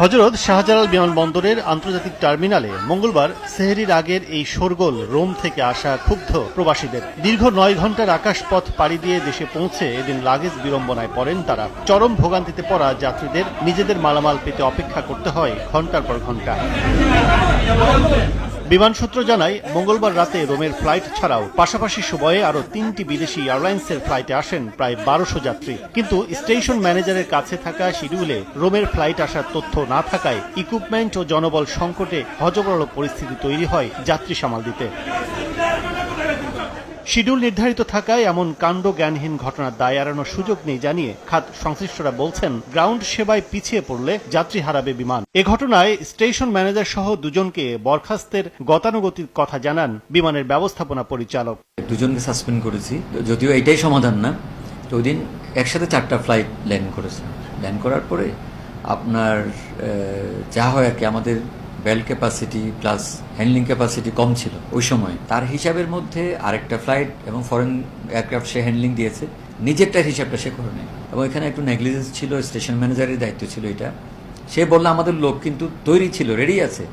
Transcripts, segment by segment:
হজরত শাহজালাল বিমানবন্দরের আন্তর্জাতিক টার্মিনালে মঙ্গলবার সেহেরির আগের এই শোরগোল রোম থেকে আসা ক্ষুব্ধ প্রবাসীদের। দীর্ঘ নয় ঘণ্টার আকাশপথ পাড়ি দিয়ে দেশে পৌঁছে এদিন লাগেজ বিড়ম্বনায় পড়েন তারা। চরম ভোগান্তিতে পড়া যাত্রীদের নিজেদের মালামাল পেতে অপেক্ষা করতে হয় ঘণ্টার পর ঘণ্টা বিমান সূত্র জানায়, মঙ্গলবার রাতে রোমের ফ্লাইট ছাড়াও পাশাপাশি সময়ে আরও তিনটি বিদেশি এয়ারলাইন্সের ফ্লাইটে আসেন প্রায় বারোশো যাত্রী। কিন্তু স্টেশন ম্যানেজারের কাছে থাকা শিডিউলে রোমের ফ্লাইট আসার তথ্য না থাকায় ইকুইপমেন্ট ও জনবল সংকটে হজবরল পরিস্থিতি তৈরি হয় যাত্রী সামাল দিতে। শিডিউল নির্ধারিত থাকায় এমন কাণ্ড জ্ঞানহীন ঘটনার দায় এড়ানোর সুযোগ নেই জানিয়ে খাত সংশ্লিষ্টরা বলছেন, গ্রাউন্ড সেবায় পিছিয়ে পড়লে যাত্রী হারাবে বিমান। এ ঘটনায় স্টেশন ম্যানেজার সহ দুজনকে বরখাস্তের গতানুগতির কথা জানান বিমানের ব্যবস্থাপনা পরিচালক। দুজনকে সাসপেন্ড করেছি, যদিও এটাই সমাধান না। তো ওই দিন একসাথে চারটা ফ্লাইট ল্যান্ড করেছে ল্যান্ড করার পরে আপনার যা হয় আর কি, আমাদের bell capacity plus handling capacity কম ছিল ওই সময়। তার হিসাবের মধ্যে আরেকটা ফ্লাইট এবং ফরেন এয়ারক্রাফট সে হ্যান্ডলিং দিয়েছে। নিজেরটার হিসাবটা সে করে নেয়। এবং এখানে একটু নেগলিজেন্স ছিল স্টেশন ম্যানেজারের দায়িত্ব ছিল এটা। সে বললে, আমাদের লোক কিন্তু তৈরি ছিল রেডি আছে।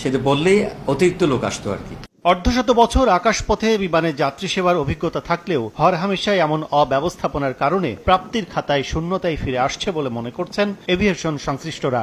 সে বললেই অতিরিক্ত লোক আসতো আর কি। অর্ধশত বছর আকাশপথে বিমানে যাত্রী সেবার অভিজ্ঞতা থাকলেও হরহামেশাই এমন অব্যবস্থাপনার কারণে প্রাপ্তির খাতায় শূন্যতায় ফিরে আসছে বলে মনে করছেন এভিয়েশন সংশ্লিষ্টরা।